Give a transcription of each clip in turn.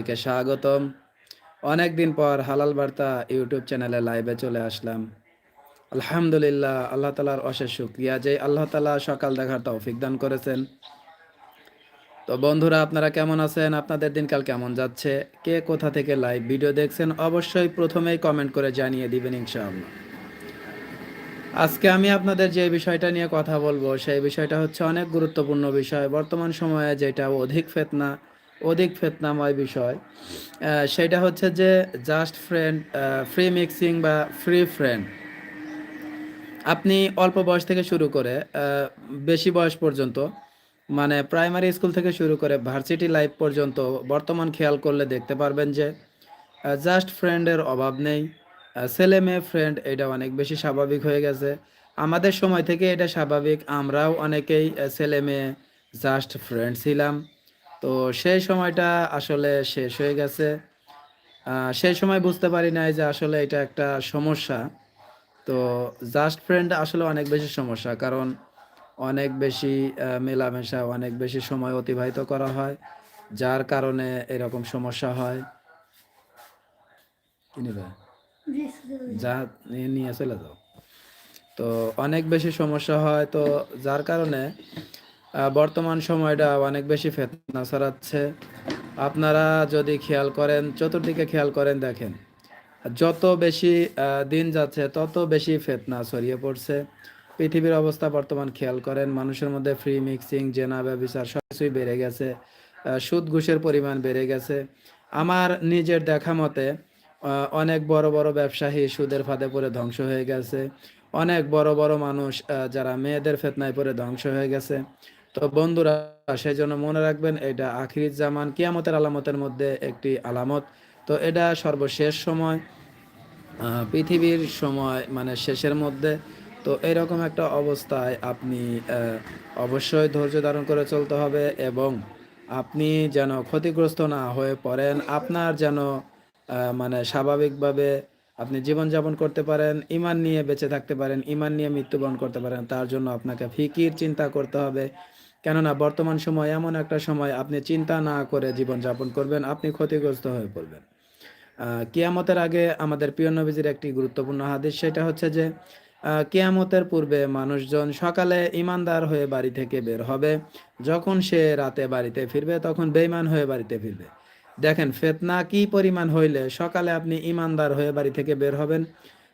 সবাইকে স্বাগতম। অনেক দিন পর হালাল বার্তা ইউটিউব চ্যানেলে লাইভে চলে আসলাম। আলহামদুলিল্লাহ, আল্লাহ তালার অশেষ শুক্রিয়া। যে আল্লাহ তালা সকাল দেখার তৌফিক দান করেছেন। তো বন্ধুরা, আপনারা কেমন আছেন? আপনাদের দিনকাল কেমন যাচ্ছে? কে কোথা থেকে লাইভ ভিডিও দেখছেন? অবশ্যই প্রথমেই কমেন্ট করে জানিয়ে দিবেন ইনশাআল্লাহ। আজকে আমি আপনাদের যে বিষয়টা নিয়ে কথা বলব, সেই বিষয়টা হচ্ছে অনেক গুরুত্বপূর্ণ বিষয়। বর্তমান সময়ে যেটা অধিক ফেতনা অধিক ফেতনাময় বিষয়। সেটা হচ্ছে যে জাস্ট ফ্রেন্ড ফ্রি মিক্সিং বা ফ্রি ফ্রেন্ড আপনি অল্প বয়স থেকে শুরু করে বেশি বয়স পর্যন্ত মানে প্রাইমারি স্কুল থেকে শুরু করে ভার্সিটি লাইফ পর্যন্ত বর্তমান খেয়াল করলে দেখতে পারবেন যে জাস্ট ফ্রেন্ডের অভাব নেই। ছেলে মেয়ে ফ্রেন্ড এটা অনেক বেশি স্বাভাবিক হয়ে গেছে। আমাদের সময় থেকে এটা স্বাভাবিক। আমরাও অনেকেই ছেলে মেয়ে জাস্ট ফ্রেন্ড ছিলাম। তো সেই সময়টা আসলে শেষ হয়ে গেছে। সেই সময় বুঝতে পারি নাই যে আসলে এটা একটা সমস্যা। তো জাস্ট ফ্রেন্ড আসলে অনেক বেশি সমস্যা কারণ অনেক বেশি মেলামেশা অনেক বেশি সময় অতিবাহিত করা হয় যার কারণে এরকম সমস্যা হয়। যা নিয়ে চলে যাও। তো অনেক বেশি সমস্যা হয় তো যার কারণে বর্তমান সময়টা অনেক বেশি ফেতনা ছড়াচ্ছে। আপনারা যদি খেয়াল করেন, চতুর্দিকে খেয়াল করেন, দেখেন, যত বেশি দিন যাচ্ছে, তত বেশি ফেতনা ছড়িয়ে পড়ছে। পৃথিবীর অবস্থা বর্তমান খেয়াল করেন, মানুষের মধ্যে ফ্রি মিক্সিং জেনা ব্যবচার সব কিছুই বেড়ে গেছে সুদ ঘুষের পরিমাণ বেড়ে গেছে। আমার নিজের দেখা মতে অনেক বড় বড় ব্যবসায়ী সুদের ফাঁদে পড়ে ধ্বংস হয়ে গেছে। অনেক বড় বড় মানুষ যারা মেয়েদের ফেতনায় পড়ে ধ্বংস হয়ে গেছে। তো বন্ধুরা, সেই জন্য মনে রাখবেন এটা আখির জামান, কিয়ামতের আলামতের মধ্যে একটি আলামত। তো এটা সর্বশেষ সময় পৃথিবীর সময় মানে শেষের মধ্যে। তো এরকম একটা অবস্থায় আপনি অবশ্যই ধৈর্য ধারণ করে চলতে হবে এবং আপনি যেন ক্ষতিগ্রস্ত না হয়ে পড়েন, আপনার যেন মানে স্বাভাবিকভাবে আপনি জীবনযাপন করতে পারেন, ইমান নিয়ে বেঁচে থাকতে পারেন, ইমান নিয়ে মৃত্যুবরণ করতে পারেন, তার জন্য আপনাকে ফিকির চিন্তা করতে হবে কেননা বর্তমান সময় এমন একটা সময় আপনি চিন্তা না করে জীবনযাপন করবেন, আপনি ক্ষতিগ্রস্ত হয়ে পড়বেন। কিয়ামতের আগে আমাদের প্রিয় নবীজির একটি গুরুত্বপূর্ণ হাদিস, সেটা হচ্ছে যে কেয়ামতের পূর্বে মানুষজন সকালে ইমানদার হয়ে বাড়ি থেকে বের হবে। যখন সে রাতে বাড়িতে ফিরবে, তখন বেঈমান হয়ে বাড়িতে ফিরবে। দেখেন, ফেতনা কি পরিমাণ হইলে সকালে আপনি ইমানদার হয়ে বাড়ি থেকে বের হবেন,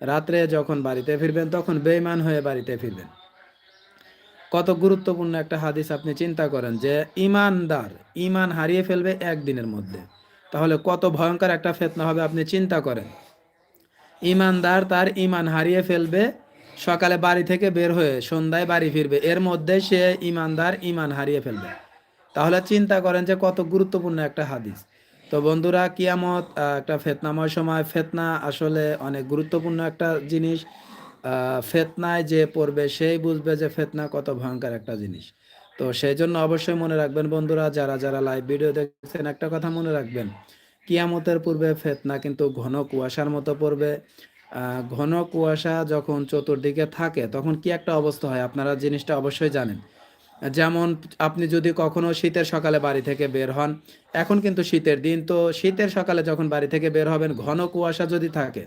রাত্রে যখন বাড়িতে ফিরবেন, তখন বেঈমান হয়ে বাড়িতে ফিরবেন। কত গুরুত্বপূর্ণ একটা হাদিস আপনি চিন্তা করেন যে ইমানদার, ইমান হারিয়ে ফেলবে একদিনের মধ্যে। তাহলে কত ভয়ঙ্কর একটা ফেতনা হবে আপনি চিন্তা করেন। ইমানদার তার ইমান হারিয়ে ফেলবে, সকালে বাড়ি থেকে বের হয়ে সন্ধ্যায় বাড়ি ফিরবে, এর মধ্যে সে ইমানদার ইমান হারিয়ে ফেলবে। তাহলে চিন্তা করেন যে কত গুরুত্বপূর্ণ একটা হাদিস। তো বন্ধুরা, কিয়ামত একটা ফেতনাময় সময়। ফেতনা আসলে অনেক গুরুত্বপূর্ণ একটা জিনিস। ফেতনায় যে পড়বে, সেই বুঝবে যে ফেতনা কত ভয়ঙ্কর একটা জিনিস। তো সেই জন্য অবশ্যই মনে রাখবেন বন্ধুরা, যারা যারা লাইভ ভিডিও দেখছেন, একটা কথা মনে রাখবেন। কিয়ামতের পূর্বে ফেতনা কিন্তু ঘন কুয়াশার মতো পড়বে। ঘন কুয়াশা যখন চতুর্দিকে থাকে, তখন কি একটা অবস্থা হয়? আপনারা জিনিসটা অবশ্যই জানেন। যেমন আপনি যদি কখনো শীতের সকালে বাড়ি থেকে বের হন, এখন কিন্তু শীতের দিন, তো শীতের সকালে যখন বাড়ি থেকে বের হবেন, ঘন কুয়াশা যদি থাকে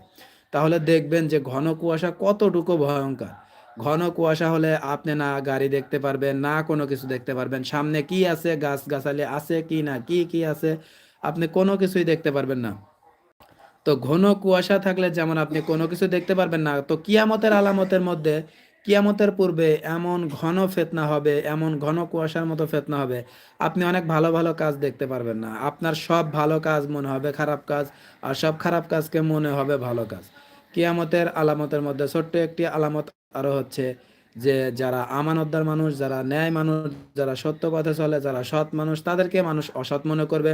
তাহলে দেখবেন যে ঘন কুয়াশা কতটুকু ভয়ঙ্কর। ঘন কুয়াশা হলে আপনি না গাড়ি দেখতে পারবেন, না কোনো কিছু দেখতে পারবেন। সামনে কি আছে গাছ গাছালি আছে কি না, কি কি আছে, আপনি কোনো কিছুই দেখতে পারবেন না। তো ঘন কুয়াশা থাকলে যেমন আপনি কোনো কিছু দেখতে পারবেন না, তো কিয়ামতের আলামতের মধ্যে কিয়ামতের পূর্বে এমন ঘন ফেতনা হবে, এমন ঘন কুয়াশার মতো ফেতনা হবে, আপনি অনেক ভালো ভালো কাজ দেখতে পারবেন না। আপনার সব ভালো কাজ মনে হবে খারাপ কাজ, আর সব খারাপ কাজকে মনে হবে ভালো কাজ। কিয়ামতের আলামতের মধ্যে ছোট্ট একটি আলামত আরও হচ্ছে যে, যারা আমানতদার মানুষ, যারা ন্যায় মানুষ, যারা সত্য পথে চলে, যারা সৎ মানুষ, তাদেরকে মানুষ অসৎ মনে করবে,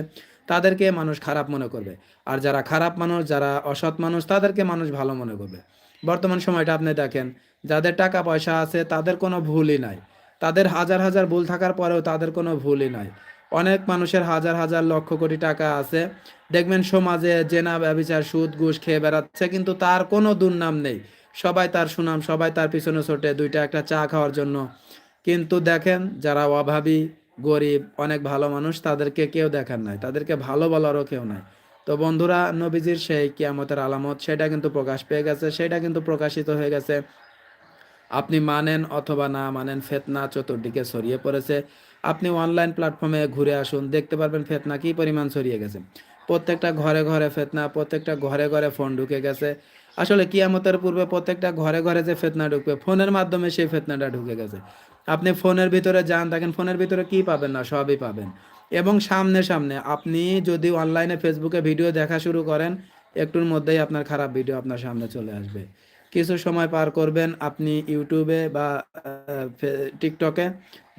তাদেরকে মানুষ খারাপ মনে করবে। আর যারা খারাপ মানুষ, যারা অসৎ মানুষ, তাদেরকে মানুষ ভালো মনে করবে। বর্তমান সময়টা আপনি দেখেন যাদের টাকা পয়সা আছে, তাদের কোনো ভুলই নাই। তাদের হাজার হাজার ভুল থাকার পরেও তাদের কোনো ভুলই নাই। অনেক মানুষের হাজার হাজার লক্ষ কোটি টাকা আছে। দেখবেন সমাজে জেনা ব্যবচার সুদ, ঘুষ খেয়ে বেড়াচ্ছে, কিন্তু তার কোনো দুর্নাম নেই। সবাই তার সুনাম, সবাই তার পিছনে ছোটে, দুইটা একটা চা খাওয়ার জন্য। কিন্তু দেখেন, যারা অভাবী, গরিব, অনেক ভালো মানুষ, তাদেরকে কেউ দেখার নাই। তাদেরকে ভালো বলারও কেউ নাই। তো বন্ধুরা, নবীজির সেই কিয়ামতের আলামত, সেটা কিন্তু প্রকাশ পেয়ে গেছে, সেটা কিন্তু প্রকাশিত হয়ে গেছে। আপনি মানেন অথবা না মানেন, ফেতনা চতুর্দিকে ছড়িয়ে পড়েছে। আপনি অনলাইন প্ল্যাটফর্মে ঘুরে আসুন, দেখতে পারবেন ফেতনা কি পরিমাণ ছড়িয়ে গেছে। প্রত্যেকটা ঘরে ঘরে ফেতনা, প্রত্যেকটা ঘরে ঘরে ফোন ঢুকে গেছে। আসলে কিয়ামতের পূর্বে প্রত্যেকটা ঘরে ঘরে যে ফেতনা ঢুকবে, ফোনের মাধ্যমে সেই ফেতনাটা ঢুকে গেছে। আপনি ফোনের ভিতরে যান, দেখেন ফোনের ভিতরে কি পাবেন না, সবই পাবেন। এবং সামনে সামনে আপনি যদি অনলাইনে ফেসবুকে ভিডিও দেখা শুরু করেন, একটুর মধ্যেই আপনার খারাপ ভিডিও আপনার সামনে চলে আসবে। কিছু সময় পার করবেন আপনি ইউটিউবে বা টিকটকে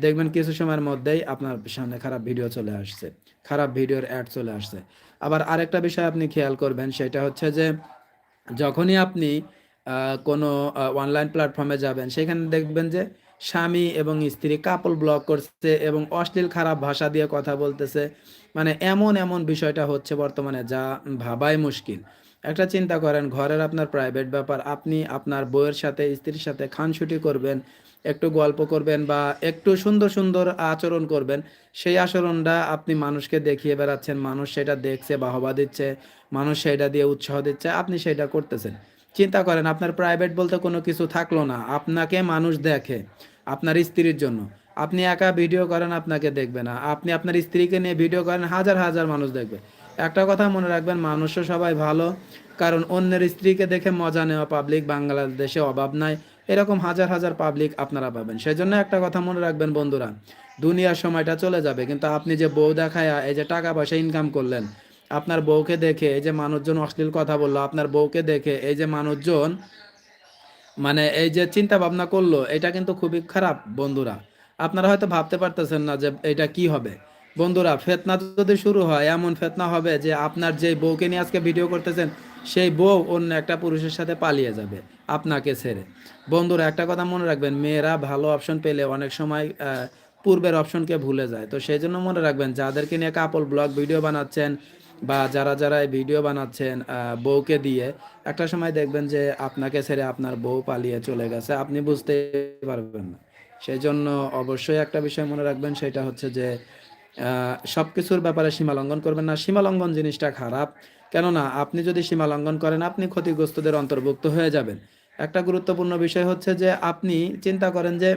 দেখবেন কিছু সময়ের মধ্যেই আপনার সামনে খারাপ ভিডিও চলে আসছে, খারাপ ভিডিওর অ্যাড চলে আসছে। আবার আরেকটা বিষয় আপনি খেয়াল করবেন, সেটা হচ্ছে যে, যখনই আপনি কোনো অনলাইন প্ল্যাটফর্মে যাবেন, সেখানে দেখবেন যে, স্বামী এবং স্ত্রী কাপল ব্লক করছে এবং অশ্লীল খারাপ ভাষা দিয়ে কথা বলতেছে। মানে এমন এমন বিষয়টা হচ্ছে বর্তমানে, যা ভাবাই মুশকিল। একটা চিন্তা করেন, ঘরের আপনার প্রাইভেট ব্যাপার, আপনি আপনার বউয়ের সাথে, স্ত্রীর সাথে খানসুটি করবেন, একটু গল্প করবেন বা একটু সুন্দর সুন্দর আচরণ করবেন, সেই আচরণটা আপনি মানুষকে দেখিয়ে বেড়াচ্ছেন, মানুষ সেটা দেখছে, বাহবা দিচ্ছে, মানুষ সেটা দিয়ে উৎসাহ দিচ্ছে, আপনি সেটা করতেছেন। চিন্তা করেন, আপনার প্রাইভেট বলতে কোনো কিছু থাকল না, আপনাকে মানুষ দেখে, আপনার স্ত্রীর জন্য। আপনি একা ভিডিও করেন, আপনাকে দেখবে না। আপনি আপনার স্ত্রীকে নিয়ে ভিডিও করেন, হাজার হাজার মানুষ দেখবে। একটা কথা মনে রাখবেন, মানুষও সবাই ভালো, কারণ অন্যের স্ত্রীকে দেখে মজা নেওয়া পাবলিক বাংলাদেশে অভাব নাই। এরকম হাজার হাজার পাবলিক আপনারা পাবেন। সেই জন্য একটা কথা মনে রাখবেন বন্ধুরা, দুনিয়ার সময়টা চলে যাবে, কিন্তু আপনি যে বউ দেখায়, এই যে টাকা পয়সা ইনকাম করলেন, আপনার বউকে দেখে, এই যে মানুষজন অশ্লীল কথা বলল, আপনার বউকে দেখে, এই যে মানুষজন মানে এই যে চিন্তা ভাবনা করল, এটা কিন্তু খুবই খারাপ বন্ধুরা। আপনারা হয়তো ভাবতে পারতেছেন না যে এটা কি হবে। বন্ধুরা, ফেতনা যদি শুরু হয়, এমন ফেতনা হবে যে আপনার যে বউকে নিয়ে আজকে ভিডিও করতেছেন, সেই বউ অন্য একটা পুরুষের সাথে পালিয়ে যাবে আপনাকে ছেড়ে। বন্ধুরা, একটা কথা মনে রাখবেন, মেয়েরা ভালো অপশন পেলে অনেক সময় পূর্বের অপশনকে ভুলে যায়। তো সেই জন্য মনে রাখবেন, যাদেরকে নিয়ে কাপল ব্লগ ভিডিও বানাচ্ছেন বা যারা যারা ভিডিও বানাচ্ছেন বউকে দিয়ে, একটা সময় দেখবেন যে আপনাকে ছেড়ে আপনার বউ পালিয়ে চলে গেছে, আপনি বুঝতে পারবেন না। সেই জন্য অবশ্যই একটা বিষয় মনে রাখবেন, সেটা হচ্ছে যে আহ, সবকিছুর ব্যাপারে সীমা লঙ্ঘন করবেন না। সীমা লঙ্ঘন জিনিসটা খারাপ। কেননা আপনি যদি সীমা লঙ্ঘন করেন আপনি ক্ষতিগ্রস্তদের অন্তর্ভুক্ত হয়ে যাবেন। একটা গুরুত্বপূর্ণ বিষয় হচ্ছে যে আপনি চিন্তা করেন যে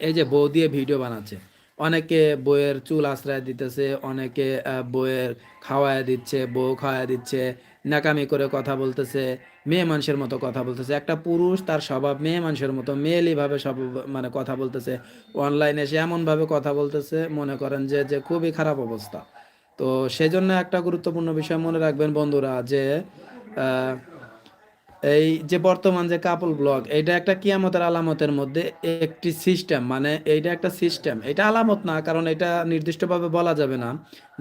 এই যে বউ দিয়ে ভিডিও বানাচ্ছে অনেকে বইয়ের চুল আশ্রয় দিতেছে অনেকে বইয়ের খাওয়ায় দিচ্ছে বউ খাওয়ায় দিচ্ছে নাকামি করে কথা বলতেছে, মেয়ে মানুষের মতো কথা বলতেছে। একটা পুরুষ তার স্বভাব মেয়ে মানুষের মতো মেয়েলি ভাবে সব মানে কথা বলতেছে। অনলাইনে সে এমন ভাবে কথা বলতেছে, মনে করেন যে যে খুবই খারাপ অবস্থা। তো সেজন্য একটা গুরুত্বপূর্ণ বিষয় মনে রাখবেন বন্ধুরা, যে এই যে বর্তমান যে কাপল ব্লগ এটা একটা কিয়ামতের আলামতের মধ্যে একটি সিস্টেম মানে এইটা একটা সিস্টেম এটা আলামত না, কারণ এটা নির্দিষ্টভাবে বলা যাবে না।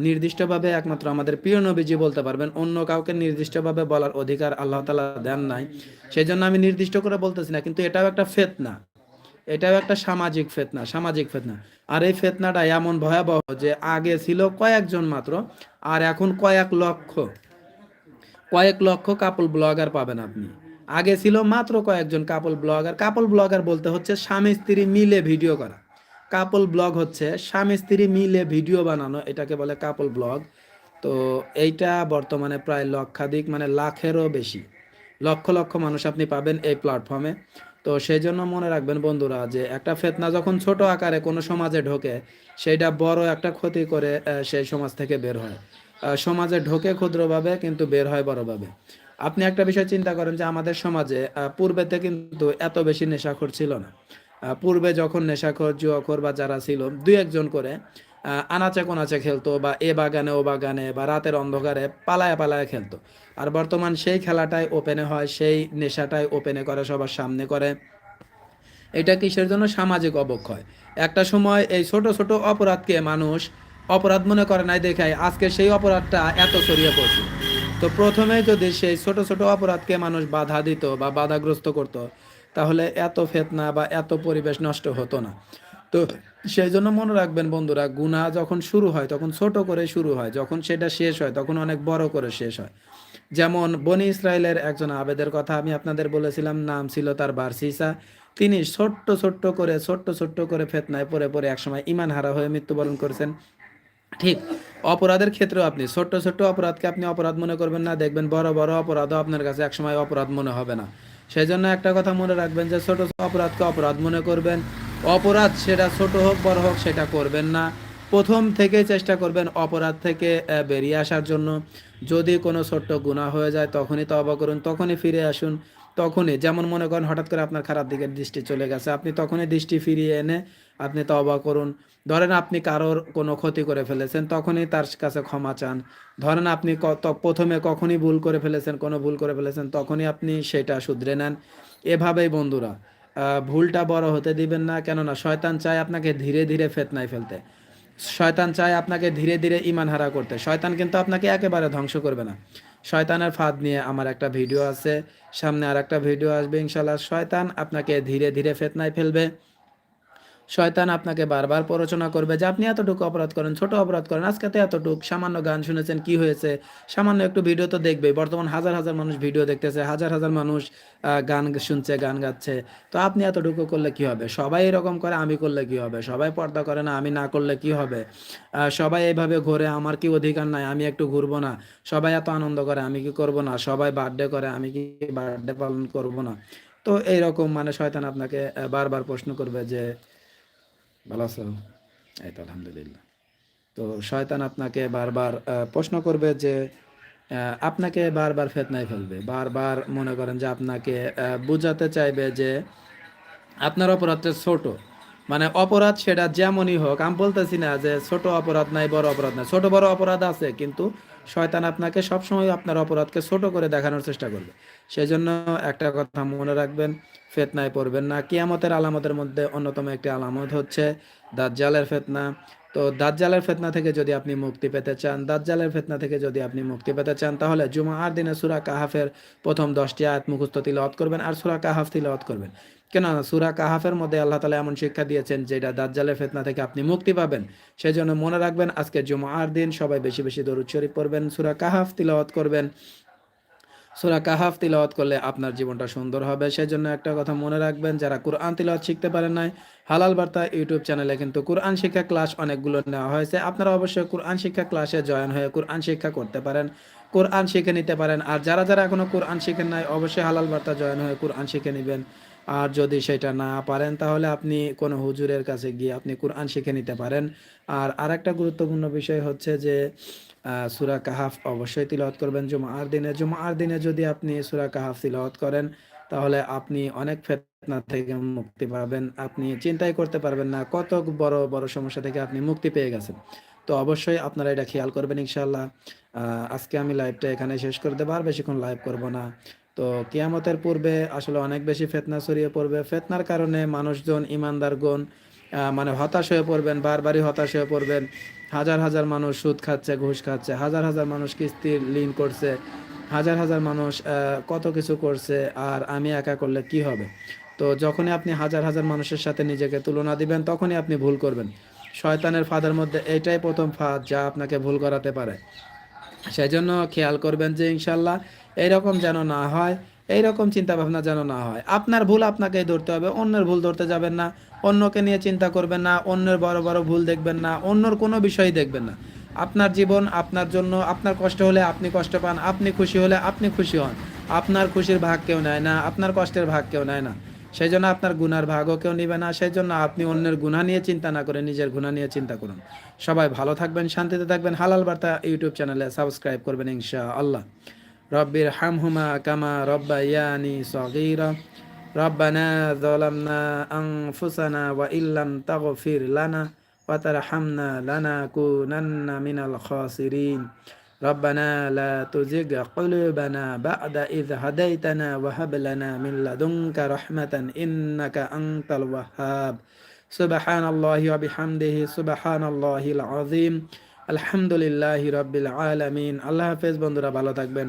নির্দিষ্টভাবে একমাত্র আমাদের প্রিয় নবীজি বলতে পারবেন, অন্য কাউকে নির্দিষ্টভাবে বলার অধিকার আল্লাহ তালা দেন নাই। সেই জন্য আমি নির্দিষ্ট করে বলতেছি না, কিন্তু এটাও একটা ফেতনা। এটাও একটা সামাজিক ফেতনা সামাজিক ফেতনা। আর এই ফেতনাটা এমন ভয়াবহ যে আগে ছিল কয়েকজন মাত্র, আর এখন কয়েক লক্ষ। কয়েক লক্ষ কাপল ব্লগার পাবেন আপনি। আগে ছিল মাত্র কয়েকজন কাপল ব্লগার কাপল ব্লগার বলতে হচ্ছে স্বামী স্ত্রী মিলে ভিডিও করা। কাপল ব্লগ হচ্ছে স্বামী স্ত্রী মিলে ভিডিও বানানো, এটাকে বলে কাপল ব্লগ তো এইটা বর্তমানে প্রায় লক্ষাধিক মানে লাখেরও বেশি। লক্ষ লক্ষ মানুষ আপনি পাবেন এই প্ল্যাটফর্মে তো সেই জন্য মনে রাখবেন বন্ধুরা যে একটা ফেতনা যখন ছোট আকারে কোনো সমাজে ঢোকে, সেইটা বড় একটা ক্ষতি করে সেই সমাজ থেকে বের হয়। সমাজে ঢোকে ক্ষুদ্রভাবে কিন্তু বের হয় বড়ভাবে। আপনি একটা বিষয় চিন্তা করেন যে আমাদের সমাজে পূর্বেতে কিন্তু এত বেশি নেশাখোর ছিল না। পূর্বে যখন নেশাখোর, জুয়াখোর বা যারা ছিল, দুই একজন করে আনাচে কোনাচে খেলতো বা এ বাগানে, ও বাগানে বা রাতের অন্ধকারে পালায় পালায় খেলতো। আর বর্তমান সেই খেলাটাই ওপেনে হয়, সেই নেশাটাই ওপেনে করে, সবার সামনে করে। এটা কিসের জন্য? সামাজিক অবক্ষয়। একটা সময় এই ছোট ছোট অপরাধকে মানুষ অপরাধ মনে করে নাই দেখায় আজকে সেই অপরাধটা এত ছড়িয়ে পড়ছে। তো প্রথমে যদি সেই ছোট ছোট অপরাধকে মানুষ বাধা দিত বা বাধাগ্রস্ত করত, তাহলে এত ফেতনা বা এত পরিবেশ নষ্ট হতো না। তো সেই জন্য মনে রাখবেন বন্ধুরা, গুনাহ যখন শুরু হয়, তখন ছোট করে শুরু হয়, যখন সেটা শেষ হয়, তখন অনেক বড় করে শেষ হয়। যেমন বনি ইসরায়েলের একজন আবেদের কথা আমি আপনাদের বলেছিলাম, নাম ছিল তার বার্সিসা তিনি ছোট্ট ছোট্ট করে, ছোট্ট ছোট্ট করে ফেতনায় পরে পরে একসময় ইমান হারা হয়ে মৃত্যুবরণ করেছেন। ঠিক। অপরাধের ক্ষেত্রেও আপনি, ছোট্ট ছোট্ট অপরাধকে আপনি অপরাধ মনে করবেন না। দেখবেন বড় বড় অপরাধও আপনার কাছে একসময় অপরাধ মনে হবে না। সেই জন্য একটা কথা মনে রাখবেন যে, ছোট অপরাধকে অপরাধ মনে করবেন। অপরাধ সেটা ছোট হোক, বড় হোক, সেটা করবেন না। প্রথম থেকে চেষ্টা করবেন অপরাধ থেকে বেরিয়ে আসার জন্য। যদি কোনো ছোট্ট গুণা হয়ে যায়, তখনই তবা করুন, তখনই ফিরে আসুন। তখনই, যেমন মনে করেন হঠাৎ করে আপনার খারাপ দিকের দৃষ্টি চলে গেছে, আপনি তখনই দৃষ্টি ফিরিয়ে এনে আপনি তবা করুন। ধরেন আপনি কারোর কোনো ক্ষতি করে ফেলেছেন, তখনই তার কাছে ক্ষমা চান। ধরেন আপনি প্রথমে কখনই ভুল করে ফেলেছেন, কোনো ভুল করে ফেলেছেন, তখনই আপনি সেটা শুধরে নেন। এভাবেই বন্ধুরা ভুলটা বড় হতে দিবেন না, কেননা শয়তান চায় আপনাকে ধীরে ধীরে ফেতনায় ফেলতে। শয়তান চায় আপনাকে ধীরে ধীরে ইমান হারা করতে। শয়তান কিন্তু আপনাকে একেবারে ধ্বংস করবে না। শয়তানের ফাঁদ নিয়ে আমার একটা ভিডিও আছে। সামনে আর একটা ভিডিও আসবে ইনশাল্লাহ শয়তান আপনাকে ধীরে ধীরে ফেতনায় ফেলবে। শয়তান আপনাকে বারবার প্ররোচনা করবে যে আপনি এতটুকু অপরাধ করেন, ছোট অপরাধ করেন, আজকে তো এতটুকু, সামান্য গান শুনেছেন, কি হয়েছে? সামান্য একটু ভিডিও তো দেখবে বর্তমান হাজার হাজার মানুষ ভিডিও দেখতেছে, হাজার হাজার মানুষ গান শুনছে, গান গাচ্ছে। তো আপনি এতটুকু করলে কি হবে? সবাই এরকম করে, আমি করলে কি হবে? সবাই পর্দা করে না, আমি না করলে কি হবে? সবাই এইভাবে ঘুরে, আমার কি অধিকার নাই, আমি একটু ঘুরবো না। সবাই এত আনন্দ করে, আমি কি করব না? সবাই বার্থডে করে, আমি কি বার্থডে পালন করব না? তো এইরকম মানে শয়তান আপনাকে বারবার প্রশ্ন করবে যে ভালো আছো এই তো আলহামদুলিল্লাহ। তো শয়তান আপনাকে বারবার প্রশ্ন করবে যে আপনাকে বারবার ফেতনায় ফেলবে। বারবার মনে করেন যে আপনাকে বুঝাতে চাইবে যে, আপনার অপরাধটা ছোট। মানে অপরাধ সেটা যেমনই হোক, আমি বলতেছি না যে ছোট অপরাধ নাই, বড় অপরাধ নাই। ছোট বড় অপরাধ আছে, কিন্তু শয়তান আপনাকে সবসময় আপনার অপরাধকে ছোট করে দেখানোর চেষ্টা করবে। সেই জন্য একটা কথা মনে রাখবেন, ফেতনায় পড়বেন না। কিয়ামতের আলামতের মধ্যে অন্যতম একটি আলামত হচ্ছে দাজ্জালের ফেতনা। তো দাজ্জালের ফেতনা থেকে যদি আপনি মুক্তি পেতে চান, দাজ্জালের ফেতনা থেকে যদি আপনি মুক্তি পেতে চান, তাহলে জুমার দিনে সুরা কাহাফের প্রথম দশটি আয়াত মুখস্থ তিলওয়াত করবেন আর সুরা কাহাফ তিলওয়াত করবেন। কেন? সুরা কাহাফের মধ্যে আল্লাহ তালা এমন শিক্ষা দিয়েছেন যেটা দাজ্জালের ফেতনা থেকে আপনি মুক্তি পাবেন। সেই জন্য মনে রাখবেন, আজকে জুমার দিন সবাই বেশি বেশি দরুদ শরীফ পড়বেন, সুরা কাহাফ তিলওয়াত করবেন। সুরা কাহাফ তিলাওয়াত করলে আপনার জীবনটা সুন্দর হবে। সেই জন্য একটা কথা মনে রাখবেন, যারা কোরআন তিলাওয়াত শিখতে পারেন নাই, হালাল বার্তা ইউটিউব চ্যানেলে কিন্তু কোরআন শিক্ষা ক্লাস অনেকগুলো নেওয়া হয়েছে। আপনারা অবশ্যই কোরআন শিক্ষা ক্লাসে জয়েন হয়ে কোরআন শিক্ষা করতে পারেন, কোরআন শিখে নিতে পারেন। আর যারা যারা এখনও কোরআন শিখেন নাই, অবশ্যই হালাল বার্তা জয়েন হয়ে কোরআন শিখে নেবেন। আর যদি সেটা না পারেন, তাহলে আপনি কোনো হুজুরের কাছে গিয়ে আপনি কোরআন শিখে নিতে পারেন। আর আরেকটা গুরুত্বপূর্ণ বিষয় হচ্ছে যে সুরা কাহাফ অবশ্যই তিলওয়াত করবেন। জুমার দিনে জুমার দিনে যদি আপনি সুরা কাহাফ তিলওয়াত করেন, তাহলে আপনি অনেক ফেতনা থেকে মুক্তি পাবেন। আপনি চিন্তাই করতে পারবেন না কত বড় বড় সমস্যা থেকে আপনি মুক্তি পেয়ে গেছেন। তো অবশ্যই আপনারা এটা খেয়াল করবেন ইনশাল্লাহ আজকে আমি লাইভটা এখানে শেষ করে দেবো, আর বেশিক্ষণ লাইভ করব না। তো কিয়ামতের পূর্বে আসলে অনেক বেশি ফেতনা ছড়িয়ে পড়বে। ফেতনার কারণে মানুষজন ইমানদারগণ মানে হতাশ হয়ে পড়বেন, বারবারই হতাশ হয়ে পড়বেন। হাজার হাজার মানুষ সুদ খাচ্ছে, ঘুষ খাচ্ছে, হাজার হাজার মানুষ কিস্তির লিন করছে, হাজার হাজার মানুষ কত কিছু করছে, আর আমি একা করলে কি হবে? তো যখনই আপনি হাজার হাজার মানুষের সাথে নিজেকে তুলনা দিবেন, তখনই আপনি ভুল করবেন। শয়তানের ফাঁদের মধ্যে এটাই প্রথম ফাঁদ যা আপনাকে ভুল করাতে পারে। সেই জন্য খেয়াল করবেন যে ইনশাল্লাহ এইরকম যেন না হয়, এইরকম চিন্তা ভাবনা যেন না হয়। আপনার ভুল আপনাকেই ধরতে হবে, অন্যের ভুল ধরতে যাবেন না, অন্যকে নিয়ে চিন্তা করবেন না, অন্যের বড় বড় ভুল দেখবেন না, অন্যর কোনো বিষয় দেখবেন না। আপনার জীবন, আপনার জন্য, আপনার কষ্ট হলে আপনি কষ্ট পান, আপনি খুশি হলে আপনি খুশি হন। আপনার খুশির ভাগ কেউ নেয় না, আপনার কষ্টের ভাগ কেউ নেয় না। সেই জন্য আপনার গুনার ভাগও কেউ নেবে না, সেই জন্য আপনি অন্যের গুণা নিয়ে চিন্তা না করে নিজের গুণা নিয়ে চিন্তা করুন। সবাই ভালো থাকবেন, শান্তিতে থাকবেন। হালাল বার্তা ইউটিউব চ্যানেলে সাবস্ক্রাইব করবেন ইনশা আল্লাহ রব্বির হামহুমা কামা রব্বা ইয়ানি সগীরা ربنا ظلمنا أنفسنا وإن لم تغفر لنا وترحمنا لنكونن من الخاسرين ربنا لا تزغ قلوبنا بعد إذ هديتنا وهب لنا من لدنك رحمة إنك أنت الوهاب سبحان الله وبحمده سبحان الله العظيم الحمد لله رب العالمين الله حافظ বন্ধুরা ভালো থাকবেন